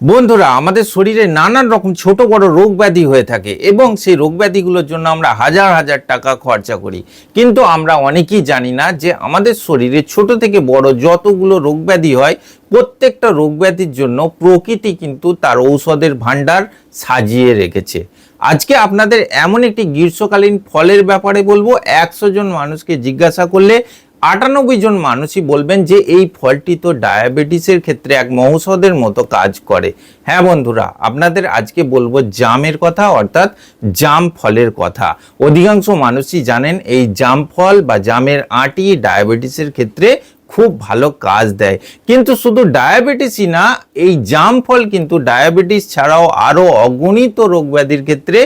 বন্ধুরা, আমাদের শরীরে নানান রকম ছোট বড় রোগ ব্যাধি হয়ে থাকে এবং সেই রোগ ব্যাধিগুলোর জন্য আমরা হাজার হাজার টাকা খরচা করি। কিন্তু আমরা অনেকেই জানি না যে আমাদের শরীরে ছোট থেকে বড় যতগুলো রোগ ব্যাধি হয়, প্রত্যেকটা রোগ ব্যাধির জন্য প্রকৃতি কিন্তু তার ঔষধের ভাণ্ডার সাজিয়ে রেখেছে। আজকে আপনাদের এমন একটি গ্রীষ্মকালীন ফলের ব্যাপারে বলব, একশো জন মানুষকে জিজ্ঞাসা করলে আটানব্বই জন মানুষই বলবেন যে এই ফলটি তো ডায়াবেটিসের ক্ষেত্রে এক মৌষধের মতো কাজ করে। হ্যাঁ বন্ধুরা, আপনাদের আজকে বলব জামের কথা, অর্থাৎ জাম ফলের কথা। অধিকাংশ মানুষই জানেন এই জাম ফল বা জামের আটি ডায়াবেটিসের ক্ষেত্রে খুব ভালো কাজ দেয়। কিন্তু শুধু ডায়াবেটিসই না, এই জাম ফল কিন্তু ডায়াবেটিস ছাড়াও আরও অগণিত রোগ ব্যাধির ক্ষেত্রে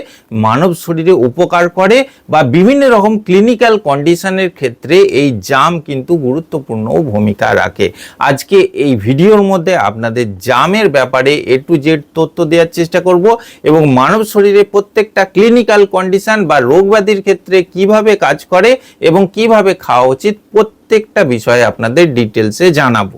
মানব শরীরে উপকার করে বা বিভিন্ন রকম ক্লিনিক্যাল কন্ডিশনের ক্ষেত্রে এই জাম কিন্তু গুরুত্বপূর্ণ ভূমিকা রাখে। আজকে এই ভিডিওর মধ্যে আপনাদের জামের ব্যাপারে এ টু জেড তথ্য দেওয়ার চেষ্টা করব এবং মানব শরীরে প্রত্যেকটা ক্লিনিক্যাল কন্ডিশন বা রোগ ব্যাধির ক্ষেত্রে কীভাবে কাজ করে এবং কীভাবে খাওয়া উচিত প্রত্যেকটা বিষয়ে আপনাদের ডিটেলসে জানাব।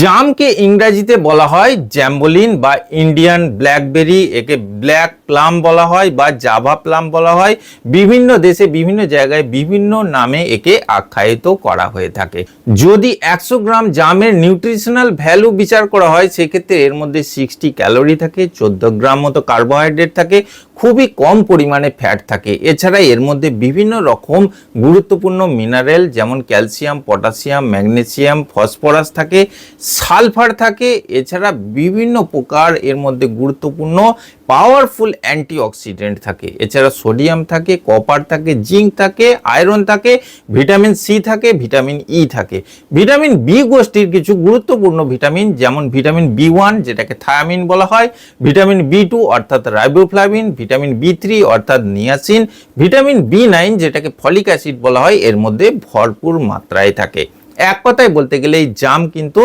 জামকে ইংরাজিতে বলা হয় জ্যাম্বোলিন বা ইন্ডিয়ান ব্ল্যাকবেরি, একে ব্ল্যাক প্লাম বলা হয় বা জাভা প্লাম বলা হয়। বিভিন্ন দেশে, বিভিন্ন জায়গায়, বিভিন্ন নামে একে আখ্যায়িত করা হয়ে থাকে। যদি একশো গ্রাম জামের নিউট্রিশনাল ভ্যালু বিচার করা হয়, সেক্ষেত্রে এর মধ্যে সিক্সটি ক্যালোরি থাকে, চোদ্দ গ্রাম মতো কার্বোহাইড্রেট থাকে, খুবই কম পরিমাণে ফ্যাট থাকে। এছাড়া এর মধ্যে বিভিন্ন রকম গুরুত্বপূর্ণ মিনারেল যেমন ক্যালসিয়াম পটাশিয়াম ম্যাগনেসিয়াম ফসফরাস থাকে সালফার থাকে। এছাড়া বিভিন্ন প্রকার এর মধ্যে গুরুত্বপূর্ণ পাওয়ারফুল অ্যান্টিঅক্সিডেন্ট থাকে। এছাড়া সোডিয়াম থাকে, কপার থাকে, জিঙ্ক থাকে, আয়রন থাকে, ভিটামিন সি থাকে, ভিটামিন ই থাকে। ভিটামিন বি গোষ্ঠীর কিছু গুরুত্বপূর্ণ ভিটামিন, যেমন ভিটামিন বি ওয়ান, যেটাকে থায়ামিন বলা হয়, ভিটামিন বি টু, অর্থাৎ রাইবোফ্লাভিন, ভিটামিন বি থ্রি, অর্থাৎ নিয়াসিন, ভিটামিন বি নাইন, যেটাকে ফলিক অ্যাসিড বলা হয়, এর মধ্যে ভরপুর মাত্রায় থাকে। এক কথায় বলতে গেলে এই জাম কিন্তু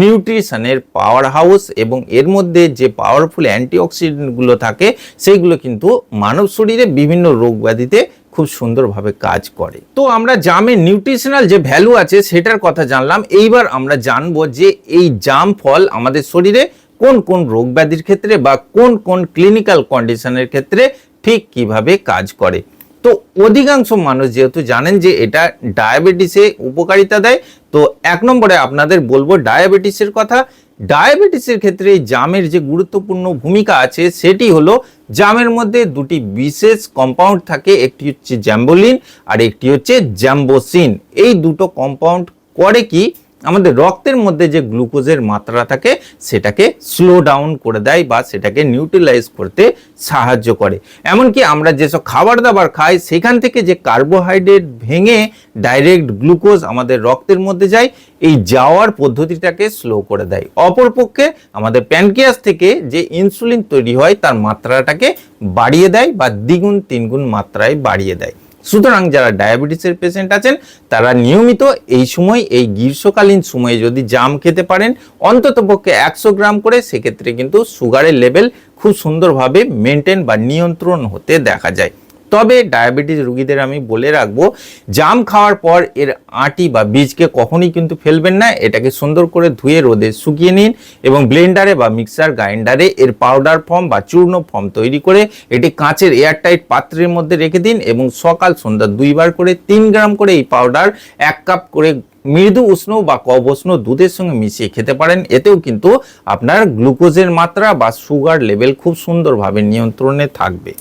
নিউট্রিশনের পাওয়ার হাউস এবং এর মধ্যে যে পাওয়ারফুল অ্যান্টিঅক্সিডেন্টগুলো থাকে, সেইগুলো কিন্তু মানব শরীরে বিভিন্ন রোগ ব্যাধিতে খুব সুন্দরভাবে কাজ করে। তো আমরা জামের নিউট্রিশনাল যে ভ্যালু আছে সেটার কথা জানলাম। এইবার আমরা জানব যে এই জাম ফল আমাদের শরীরে কোন কোন রোগ ব্যাধির ক্ষেত্রে বা কোন কোন ক্লিনিক্যাল কন্ডিশনের ক্ষেত্রে ঠিক কীভাবে কাজ করে। তো অধিকাংশ মানুষ যেহেতু জানেন যে এটা ডায়াবেটিসে উপকারিতা দেয়, তো এক নম্বরে আপনাদের বলব ডায়াবেটিসের কথা। ডায়াবেটিসের ক্ষেত্রে জামের যে গুরুত্বপূর্ণ ভূমিকা আছে সেটি হলো জামের মধ্যে দুটি বিশেষ কম্পাউন্ড থাকে, একটি হচ্ছে জ্যাম্বোলিন আর একটি হচ্ছে জ্যাম্বোসিন। এই দুটো কম্পাউন্ড করে কি? আমাদের রক্তের মধ্যে যে গ্লুকোজের মাত্রা থাকে, সেটাকে স্লো ডাউন করে দেয় বা সেটাকে নিউট্রিলাইজ করতে সাহায্য করে। এমনকি আমরা যেসব খাবার দাবার খাই, সেখান থেকে যে কার্বোহাইড্রেট ভেঙে ডাইরেক্ট গ্লুকোজ আমাদের রক্তের মধ্যে যায়, এই যাওয়ার পদ্ধতিটাকে স্লো করে দেয়। অপরপক্ষে আমাদের প্যানক্রিয়াস থেকে যে ইনসুলিন তৈরি হয়, তার মাত্রাটাকে বাড়িয়ে দেয় বা দ্বিগুণ তিনগুণ মাত্রায় বাড়িয়ে দেয়। সুতরাং যারা ডায়াবেটিসের পেশেন্ট আছেন, তারা নিয়মিত এই সময়, এই গ্রীষ্মকালীন সময়ে যদি জাম খেতে পারেন অন্ততপক্ষে একশো গ্রাম করে, সেক্ষেত্রে কিন্তু সুগারের লেভেল খুব সুন্দরভাবে মেনটেন বা নিয়ন্ত্রণ হতে দেখা যায়। তবে ডায়াবেটিস রুগীদের আমি বলে রাখব, জাম খাওয়ার পর এর আটি বা বীজকে কখনই কিন্তু ফেলবেন না, এটাকে সুন্দর করে ধুয়ে রোদে শুকিয়ে নিন এবং ব্লেন্ডারে বা মিক্সার গ্রাইন্ডারে এর পাউডার ফর্ম বা চূর্ণ ফর্ম তৈরি করে এটি কাঁচের এয়ারটাইট পাত্রের মধ্যে রেখে দিন এবং সকাল সন্ধ্যা দুইবার করে তিন গ্রাম করে এই পাউডার এক কাপ করে মৃদু উষ্ণ বা কব উষ্ণ দুধের সঙ্গে মিশিয়ে খেতে পারেন। এতেও কিন্তু আপনার গ্লুকোজের মাত্রা বা সুগার লেভেল খুব সুন্দরভাবে নিয়ন্ত্রণে থাকবে।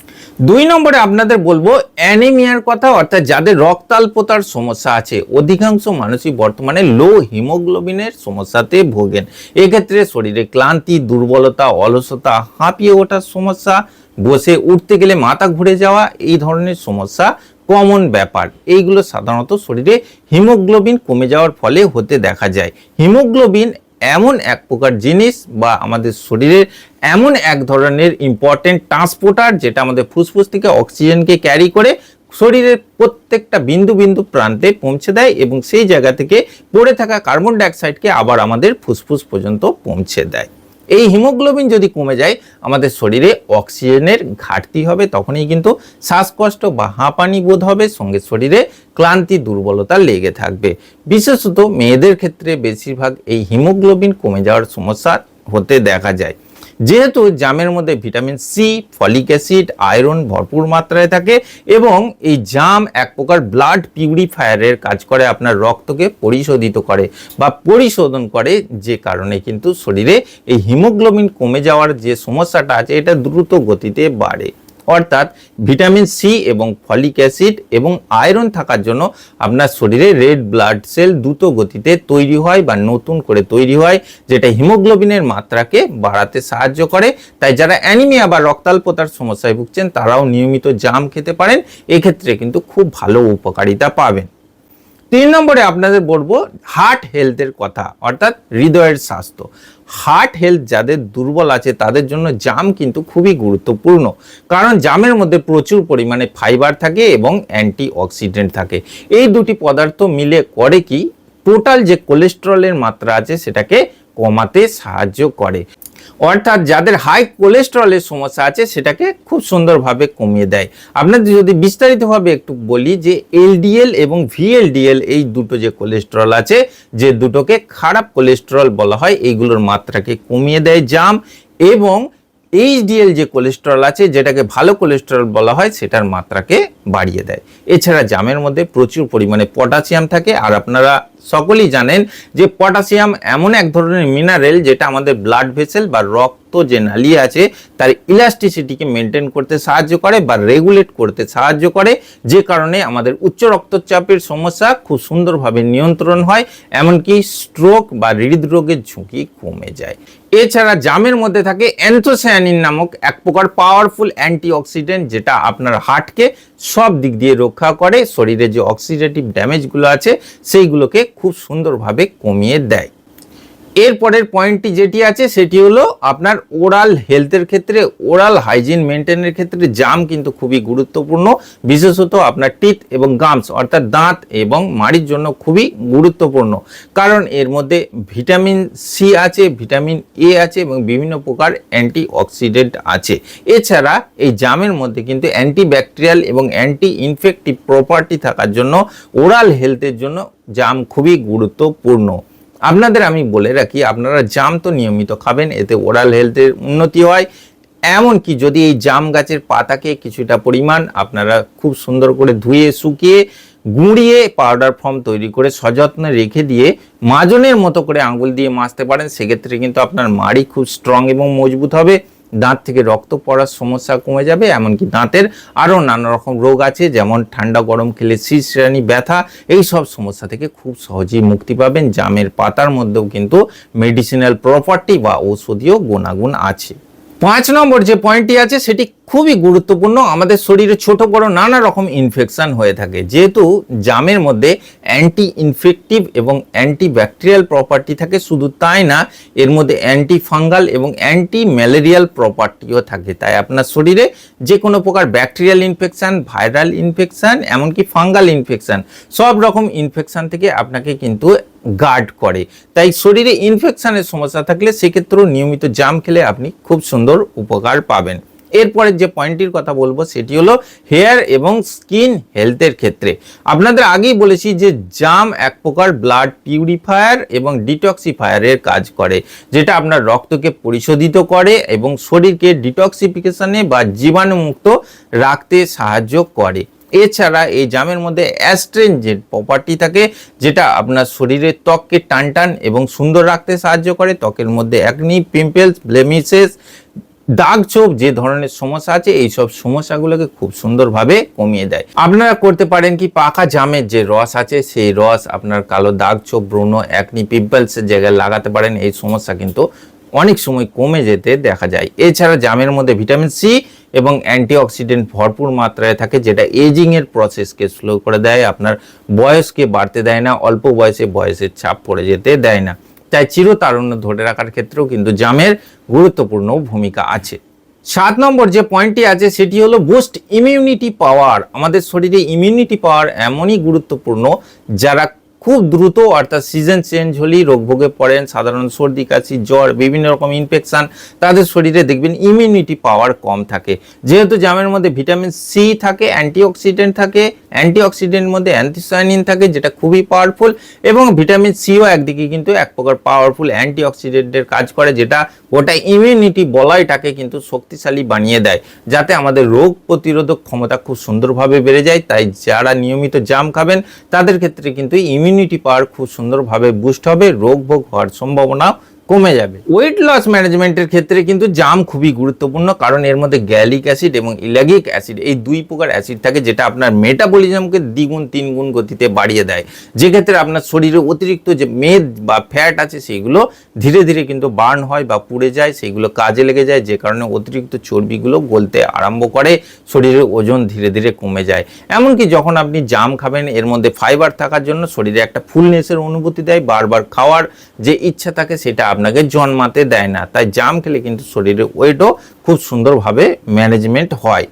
দুই নম্বরে আপনাদের বলব, অ্যানিমিয়ার কথা, অর্থাৎ যাদের রক্তাল্পতার সমস্যা আছে, অধিকাংশ মানুষই বর্তমানে লো হিমোগ্লোবিনের সমস্যাতে ভোগেন। এক্ষেত্রে শরীরে ক্লান্তি, দুর্বলতা, অলসতা, হাঁপিয়ে ওঠার সমস্যা, বসে উঠতে গেলে মাথা ঘুরে যাওয়া, এই ধরনের সমস্যা কমন ব্যাপার। এইগুলো সাধারণত শরীরে হিমোগ্লোবিন কমে যাওয়ার ফলে হতে দেখা যায়। হিমোগ্লোবিন এমন এক প্রকার জিনিস বা আমাদের শরীরের এমন এক ধরনের ইম্পর্টেন্ট ট্রান্সপোর্টার যেটা আমাদের ফুসফুস থেকে অক্সিজেনকে ক্যারি করে শরীরের প্রত্যেকটা বিন্দু বিন্দু প্রান্তে পৌঁছে দেয় এবং সেই জায়গা থেকে পড়ে থাকা কার্বন ডাইঅক্সাইডকে আবার আমাদের ফুসফুস পর্যন্ত পৌঁছে দেয়। এই হিমোগ্লোবিন যদি কমে যায়, আমাদের শরীরে অক্সিজেনের ঘাটতি হবে, তখনই কিন্তু শ্বাসকষ্ট বা হাঁপানি বোধ হবে, সঙ্গে শরীরে ক্লান্তি, দুর্বলতা লেগে থাকবে। বিশেষত মেয়েদের ক্ষেত্রে বেশিরভাগ এই হিমোগ্লোবিন কমে যাওয়ার সমস্যা হতে দেখা যায়। যেহেতু জামের মধ্যে vitamin C, folic acid, iron ভরপুর মাত্রায় থাকে এবং এই জাম এক প্রকার ব্লাড পিউরিফায়ারের কাজ করে, আপনার রক্তকে পরিশোধিত করে বা পরিশোধন করে, যে কারণে কিন্তু শরীরে এই হিমোগ্লোবিন কমে যাওয়ার যে সমস্যাটা আছে, এটা দ্রুত গতিতে বাড়ে। অর্থাৎ ভিটামিন সি এবং ফলিক অ্যাসিড এবং আয়রন থাকার জন্য আপনার শরীরে রেড ব্লাড সেল দ্রুত গতিতে তৈরি হয় বা নতুন করে তৈরি হয়, যেটা হিমোগ্লোবিনের মাত্রাকে বাড়াতে সাহায্য করে। তাই যারা অ্যানিমিয়া বা রক্তাল্পতার সমস্যায় ভুগছেন, তারাও নিয়মিত জাম খেতে পারেন। এক্ষেত্রে কিন্তু খুব ভালো উপকারিতা পাবেন। তিন নম্বরে আপনাদের বলব হার্ট হেলথের কথা, অর্থাৎ হৃদয়ের স্বাস্থ্য। হার্ট হেলথ যাদের দুর্বল আছে, তাদের জন্য জাম কিন্তু খুবই গুরুত্বপূর্ণ। কারণ জামের মধ্যে প্রচুর পরিমাণে ফাইবার থাকে এবং অ্যান্টি অক্সিডেন্ট থাকে। এই দুটি পদার্থ মিলে করে কি? টোটাল যে কোলেস্টেরলের মাত্রা আছে, সেটাকে কমাতে সাহায্য করে। অর্থাৎ যাদের হাই কোলেস্ট্রলের সমস্যা আছে, সেটাকে খুব সুন্দরভাবে কমিয়ে দেয়। আপনাদের যদি বিস্তারিতভাবে একটু বলি যে এলডিএল এবং ভিএলডিএল এই দুটো যে কোলেস্ট্রল আছে, যে দুটোকে খারাপ কোলেস্ট্রল বলা হয়, এইগুলোর মাত্রাকে কমিয়ে দেয় জাম এবং এইচডিএল যে কোলেস্টেরল আছে, যেটাকে ভালো কোলেস্টেরল বলা হয়, সেটার মাত্রাকে বাড়িয়ে দেয়। এছাড়া জামের মধ্যে প্রচুর পরিমাণে পটাশিয়াম থাকে, আর আপনারা সকলেই জানেন যে পটাশিয়াম এমন এক ধরনের মিনারেল যেটা আমাদের ব্লাড ভেসেল বা রক্ত যে নালী আছে, তার ইলাস্টিসিটিকে মেনটেন করতে সাহায্য করে বা রেগুলেট করতে সাহায্য করে, যে কারণে আমাদের উচ্চ রক্তচাপের সমস্যা খুব সুন্দরভাবে নিয়ন্ত্রণ হয়, এমনকি স্ট্রোক বা হৃদরোগের ঝুঁকি কমে যায়। এছাড়া জামের মধ্যে থাকে অ্যান্থোসায়ানিন নামক এক প্রকার পাওয়ারফুল অ্যান্টিঅক্সিডেন্ট যেটা আপনার হার্টকে সব দিক দিয়ে রক্ষা করে, শরীরে যে অক্সিডেটিভ ড্যামেজগুলো আছে, সেইগুলোকে খুব সুন্দরভাবে কমিয়ে দেয়। এরপরের পয়েন্টটি যেটি আছে, সেটি হলো আপনার ওরাল হেলথের ক্ষেত্রে, ওরাল হাইজিন মেনটেনের ক্ষেত্রে জাম কিন্তু খুবই গুরুত্বপূর্ণ। বিশেষত আপনার টিথ এবং গামস, অর্থাৎ দাঁত এবং মাড়ির জন্য খুবই গুরুত্বপূর্ণ। কারণ এর মধ্যে ভিটামিন সি আছে, ভিটামিন এ আছে এবং বিভিন্ন প্রকার অ্যান্টি অক্সিডেন্ট আছে। এছাড়া এই জামের মধ্যে কিন্তু অ্যান্টিব্যাকটেরিয়াল এবং অ্যান্টি ইনফেক্টিভ প্রপার্টি থাকার জন্য ওরাল হেলথের জন্য জাম খুবই গুরুত্বপূর্ণ। আপনাদের আমি বলে রাখি, আপনারা জাম তো নিয়মিত খাবেন, এতে ওরাল হেলথের উন্নতি হয়। এমনকি যদি এই জাম গাছের পাতাকে কিছুটা পরিমাণ আপনারা খুব সুন্দর করে ধুয়ে, শুকিয়ে, গুঁড়িয়ে পাউডার ফর্ম তৈরি করে সযত্নে রেখে দিয়ে মাজনের মতো করে আঙুল দিয়ে মাজতে পারেন, সেক্ষেত্রে কিন্তু আপনার মাড়ি খুব স্ট্রং এবং মজবুত হবে। দাঁত থেকে রক্ত পড়ার সমস্যা কমে যাবে, এমনকি দাঁতের আরও নানা রকম রোগ আছে, যেমন ঠান্ডা গরম খেলে শিরশ্রানি ব্যথা, এই সব সমস্যা থেকে খুব সহজেই মুক্তি পাবেন। জামের পাতার মধ্যেও কিন্তু মেডিসিনাল প্রপার্টি বা ঔষধীয় গুণাগুণ আছে। পাঁচ নম্বর যে পয়েন্টটি আছে, সেটি খুবই গুরুত্বপূর্ণ। আমাদের শরীরে ছোট, বড় নানা রকম ইনফেকশন হয়ে থাকে। যেহেতু জামের মধ্যে অ্যান্টি ইনফেক্টিভ এবং অ্যান্টি ব্যাকটেরিয়াল প্রপার্টি থাকে, শুধু তাই না, এর মধ্যে অ্যান্টি ফাঙ্গাল এবং অ্যান্টি ম্যালেরিয়াল প্রপার্টিও থাকে। তাই আপনার শরীরে যে কোনো প্রকার ব্যাকটেরিয়াল ইনফেকশান ভাইরাল ইনফেকশান এমনকি ফাঙ্গাল ইনফেকশান সব রকম ইনফেকশান থেকে আপনাকে কিন্তু গার্ড করে। তাই শরীরে ইনফেকশানের সমস্যা থাকলে সেক্ষেত্রেও নিয়মিত জাম খেলে আপনি খুব সুন্দর উপকার পাবেন। এরপরে যে পয়েন্টটির কথা বলব সেটি হলো হেয়ার এবং স্কিন হেলথের ক্ষেত্রে। আপনাদের আগেই বলেছি যে জাম এক প্রকার ব্লাড পিউরিফায়ার এবং ডিটক্সিফায়ারের কাজ করে, যেটা আপনার রক্তকে পরিশোধিত করে এবং শরীরকে ডিটক্সিফিকেশনে বা জীবাণুমুক্ত রাখতে সাহায্য করে। এছাড়া এই জামের মধ্যে অ্যাস্ট্রেনজেন্ট প্রপার্টি থাকে, যেটা আপনার শরীরের ত্বককে টান টান এবং সুন্দর রাখতে সাহায্য করে, ত্বকের মধ্যে অ্যাকনি পিম্পলস ব্লেমিসেস দাগ ছোপ যে ধরনের সমস্যা আছে এই সব সমস্যাগুলোকে খুব সুন্দরভাবে কমিয়ে দেয়। আপনারা করতে পারেন কি, পাকা জামের যে রস আছে, সেই রস আপনার কালো দাগ ছোপ, ব্রণ অ্যাকনি পিম্পলসের জায়গায় লাগাতে পারেন। এই সমস্যা কিন্তু অনেক সময় কমে যেতে দেখা যায়। এছাড়া জামের মধ্যে ভিটামিন সি এবং অ্যান্টিঅক্সিডেন্ট ভরপুর মাত্রায় থাকে, যেটা এজিং এর প্রসেসকে স্লো করে দেয়। আপনার বয়সকে বাড়তে দেয় না, অল্প বয়সে বয়সের ছাপ পড়ে যেতে দেয় না। তাই চিরতারুণ্য ধরে রাখার ক্ষেত্রেও কিন্তু জামের গুরুত্বপূর্ণ ভূমিকা আছে। সাত নম্বর যে পয়েন্টটি আছে, সেটি হলো বুস্ট ইমিউনিটি পাওয়ার আমাদের শরীরে ইমিউনিটি পাওয়ার এমনই গুরুত্বপূর্ণ, যারা খুব দ্রুত, অর্থাৎ সিজন চেঞ্জ হলেই রোগ ভোগে পড়েন, সাধারণ সর্দি, কাশি, জ্বর, বিভিন্ন রকম ইনফেকশান তাদের শরীরে দেখবেন ইমিউনিটি পাওয়ার কম থাকে। যেহেতু জামের মধ্যে ভিটামিন সি থাকে অ্যান্টিঅক্সিডেন্ট থাকে অ্যান্টিঅক্সিডেন্টের মধ্যে অ্যান্থিসায়ানিন থাকে, যেটা খুবই পাওয়ারফুল এবং ভিটামিন সিও একদিকে কিন্তু এক প্রকার পাওয়ারফুল অ্যান্টিঅক্সিডেন্টের কাজ করে, যেটা ওটা ইমিউনিটি বলয়টাকে কিন্তু শক্তিশালী বানিয়ে দেয়, যাতে আমাদের রোগ প্রতিরোধক ক্ষমতা খুব সুন্দরভাবে বেড়ে যায়। তাই যারা নিয়মিত জাম খাবেন, তাদের ক্ষেত্রে কিন্তু ইমিউনিটি পাওয়ার খুব সুন্দরভাবে বুস্ট হবে, রোগ ভোগ হওয়ার সম্ভাবনা কমে যাবে। ওয়েট লস ম্যানেজমেন্টের ক্ষেত্রে কিন্তু জাম খুবই গুরুত্বপূর্ণ, কারণ এর মধ্যে গ্যালিক অ্যাসিড এবং ইলাগিক অ্যাসিড এই দুই প্রকার অ্যাসিড থাকে যেটা আপনার মেটাবলিজমকে দ্বিগুণ, তিনগুণ গতিতে বাড়িয়ে দেয়। যে ক্ষেত্রে আপনার শরীরে অতিরিক্ত যে মেদ বা ফ্যাট আছে, সেগুলো ধীরে ধীরে কিন্তু বার্ন হয় বা পুড়ে যায়, সেগুলো কাজে লেগে যায়, যে কারণে অতিরিক্ত চর্বিগুলো গলতে আরম্ভ করে, শরীরের ওজন ধীরে ধীরে কমে যায়। এমনকি যখন আপনি জাম খাবেন, এর মধ্যে ফাইবার থাকার জন্য শরীরে একটা ফুলনেসের অনুভূতি দেয়, বারবার খাওয়ার যে ইচ্ছা থাকে, সেটা আপনাকে জন্মাতে দেয় না। তাই জাম খেলে কিন্তু শরীরের ওয়েটও খুব সুন্দরভাবে ম্যানেজমেন্ট হয়।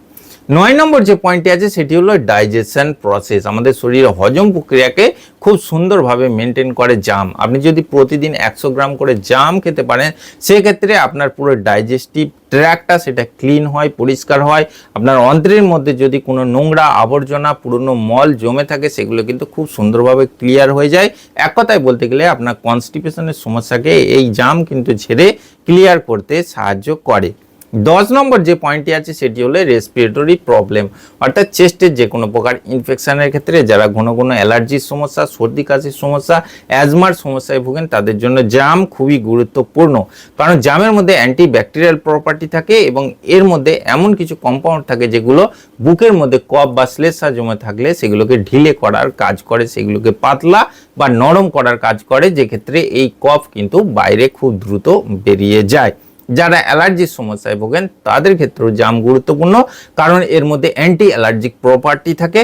নয় নম্বর যে পয়েন্টটি আছে, সেটি হলো ডাইজেশন প্রসেস আমাদের শরীরে হজম প্রক্রিয়াকে খুব সুন্দরভাবে মেনটেন করে জাম আপনি যদি প্রতিদিন একশো গ্রাম করে জাম খেতে পারেন, সেক্ষেত্রে আপনার পুরো ডাইজেস্টিভ ট্র্যাকটা সেটা ক্লিন হয়, পরিষ্কার হয়। আপনার অন্ত্রের মধ্যে যদি কোনো নোংরা আবর্জনা, পুরনো মল জমে থাকে, সেগুলো কিন্তু খুব সুন্দরভাবে ক্লিয়ার হয়ে যায়। এক কথায় বলতে গেলে আপনার কনস্টিপেশনের সমস্যাকে এই জাম কিন্তু ঝেড়ে ক্লিয়ার করতে সাহায্য করে। দশ নম্বর যে পয়েন্টটি আছে, সেটি হলো রেসপিরেটরি প্রবলেম অর্থাৎ চেস্টের যে কোনো প্রকার ইনফেকশনের ক্ষেত্রে যারা ঘন ঘন অ্যালার্জির সমস্যা, সর্দি, কাশির সমস্যা অ্যাজমার সমস্যায় ভুগেন, তাদের জন্য জাম খুবই গুরুত্বপূর্ণ। কারণ জামের মধ্যে অ্যান্টি ব্যাকটেরিয়াল প্রপার্টি থাকে এবং এর মধ্যে এমন কিছু কম্পাউন্ড থাকে যেগুলো বুকের মধ্যে কফ বা শ্লেষা জমে থাকলে সেগুলোকে ঢিলে করার কাজ করে, সেগুলোকে পাতলা বা নরম করার কাজ করে যে ক্ষেত্রে এই কফ কিন্তু বাইরে খুব দ্রুত বেরিয়ে যায়। যারা অ্যালার্জির সমস্যায় ভোগেন, তাদের ক্ষেত্রেও জাম গুরুত্বপূর্ণ, কারণ এর মধ্যে অ্যান্টি অ্যালার্জিক প্রপার্টি থাকে।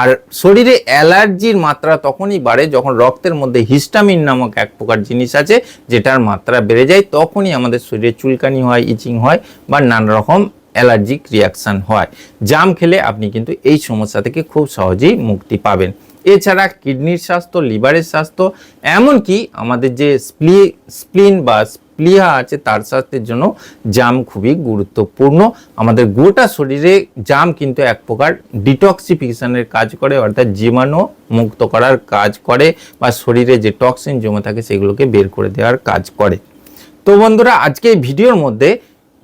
আর শরীরে অ্যালার্জির মাত্রা তখনই বাড়ে যখন রক্তের মধ্যে হিস্টামিন নামক এক প্রকার জিনিস আছে, যেটার মাত্রা বেড়ে যায়, তখনই আমাদের শরীরে চুলকানি হয় ইচিং হয় বা নানা রকম অ্যালার্জিক রিয়াকশান হয়। জাম খেলে আপনি কিন্তু এই সমস্যা থেকে খুব সহজেই মুক্তি পাবেন। এছাড়া কিডনির স্বাস্থ্য, লিভারের স্বাস্থ্য, এমনকি আমাদের যে স্প্লি স্প্লিন বা প্লিহা আছে, তার স্বাস্থ্যের জন্য জাম খুবই গুরুত্বপূর্ণ। আমাদের গোটা শরীরে জাম কিন্তু এক প্রকার ডিটক্সিফিকেশনের কাজ করে, অর্থাৎ জীবাণু মুক্ত করার কাজ করে বা শরীরে যে টক্সিন জমে থাকে সেগুলোকে বের করে দেওয়ার কাজ করে। তো বন্ধুরা, আজকে এই ভিডিওর মধ্যে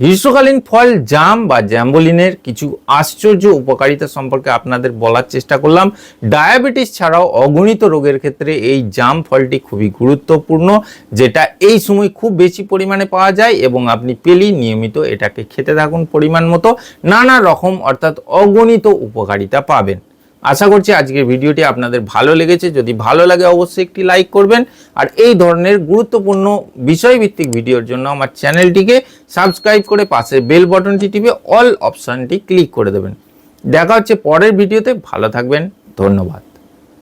গ্রীষ্মকালীন ফল, জাম বা জ্যাম্বলিনের কিছু আশ্চর্য উপকারিতা সম্পর্কে আপনাদের বলার চেষ্টা করলাম। ডায়াবেটিস ছাড়াও অগণিত রোগের ক্ষেত্রে এই জাম ফলটি খুবই গুরুত্বপূর্ণ, যেটা এই সময় খুব বেশি পরিমাণে পাওয়া যায় এবং আপনি পেলেই নিয়মিত এটাকে খেতে থাকুন পরিমাণ মতো। নানা রকম অর্থাৎ অগণিত উপকারিতা পাবেন। আশা করছি আজকের ভিডিওটি আপনাদের ভালো লেগেছে। যদি ভালো লাগে অবশ্যই একটি লাইক করবেন। আর এই ধরনের গুরুত্বপূর্ণ বিষয়ভিত্তিক ভিডিওর জন্য আমার চ্যানেলটিকে সাবস্ক্রাইব করে পাশে বেল বটনটি টিপে অল অপশানটি ক্লিক করে দেবেন। দেখা হচ্ছে পরের ভিডিওতে। ভালো থাকবেন। ধন্যবাদ।